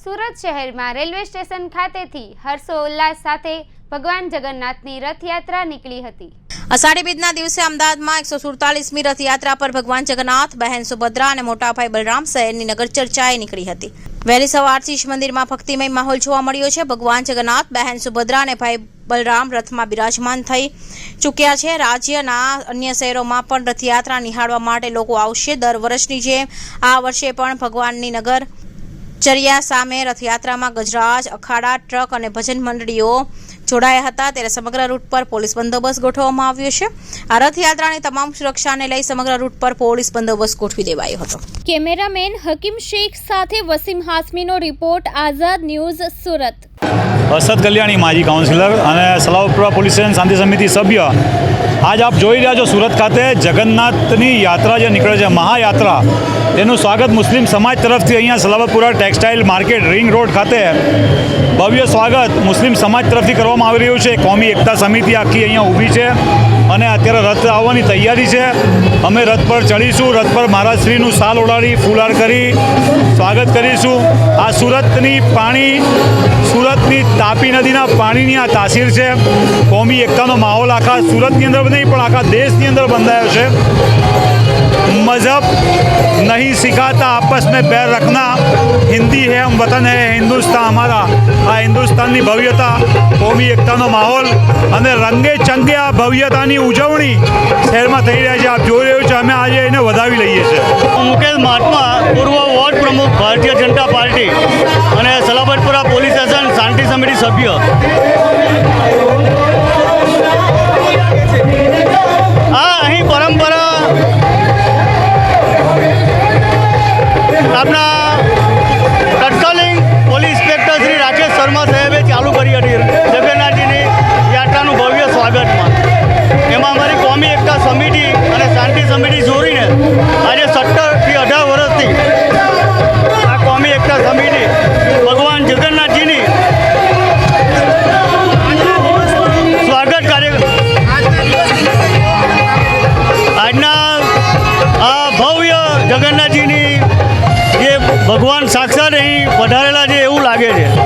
સુરત શહેરમાં railway station ખાતેથી હર્ષોલ્લાસ સાથે ભગવાન જગન્નાથની રથયાત્રા નીકળી હતી. અષાઢી બીજના દિવસે અમદાવાદમાં એકસો સુડતાલીસમી રથયાત્રા પર ભગવાન જગન્નાથ, બહેન સુભદ્રા અને મોટાભાઈ બલરામ શહેરની નગર ચર્ચાએ નીકળી હતી. વહેલી સવારથી જ મંદિરમાં ભક્તિમય માહોલ જોવા મળ્યો છે. ભગવાન જગન્નાથ, બહેન સુભદ્રા અને ભાઈ બલરામ રથમાં બિરાજમાન થઈ ચૂક્યા છે. રાજ્યના અન્ય શહેરોમાં પણ રથયાત્રા નિહાળવા માટે લોકો આવશે. દર વર્ષની જેમ આ વર્ષે પણ ભગવાનની નગર ચર્યા સામે રથયાત્રામાં ગજરાજ અખાડા ટ્રક અને ભજન મંડળીઓ જોડાયા હતા. ત્યારે સમગ્ર રૂટ પર પોલીસ બંદોબસ્ત ગોઠવવામાં આવ્યો છે. આ રથયાત્રાની તમામ સુરક્ષાને લઈ સમગ્ર રૂટ પર પોલીસ બંદોબસ્ત ગોઠવી દેવાયો હતો. કેમેરામેન હકીમ શેખ સાથે વસીમ હાસમીનો રિપોર્ટ આઝાદ ન્યૂઝ સુરત. અસદ કલ્યાણી માજી કાઉન્સિલર અને સલાવપુરા પોલીસ સ્ટેશન શાંતિ સમિતિ સભ્ય આજ આપ જોઈ રહ્યા છો સુરત ખાતે જગન્નાથની યાત્રા જે નીકળે છે, મહાયાત્રા. તેનું સ્વાગત મુસ્લિમ સમાજ તરફથી અહીંયા Salavpura textile market ring road ખાતે ભવ્ય સ્વાગત મુસ્લિમ સમાજ તરફથી કરવામાં આવી રહ્યું છે. કોમી એકતા સમિતિ આખી અહીંયા ઊભી છે. અને અત્યારે રથ આવવાની તૈયારી છે. અમે રથ પર ચડીશું, રથ પર મહારાજશ્રીનું સાલ ઓઢાડી, ફૂલાર કરી સ્વાગત કરીશું. આ સુરતની પાણી, સુરતની તાપી નદીના પાણીની આ તાસીર છે. કોમી એકતાનો માહોલ આખા સુરતની અંદર નહીં, પણ આખા દેશની અંદર બંધાયો છે. મઝહબ नहीं सिखाता आपस में पैर रखना हिंदी है हम वतन है हिंदुस्तान हमारा આ હિન્દુસ્તાનની ભવ્યતા કોમી એકતાનો માહોલ અને રંગે ચંગે આ ભવ્યતાની ઉજવણી શહેરમાં થઈ રહ્યા છે આપ જોઈ રહ્યું છે અમે આજે એને વધાવી લઈએ છીએ મુકેશ મહાત્મા પૂર્વ વોર્ડ પ્રમુખ ભારતીય જનતા પાર્ટી અને સલાબતપુરા પોલીસ સ્ટેશન શાંતિ સમિતિ સભ્ય સમિતિ અને શાંતિ સમિતિ જોડીને આજે સત્તરથી અઢાર વર્ષથી આ કોમી એકતા સમિતિ ભગવાન જગન્નાથજીની સ્વાગત કાર્ય આજના આ ભવ્ય જગન્નાથજીની જે ભગવાન સાક્ષાત અહીં વધારેલા છે એવું લાગે છે.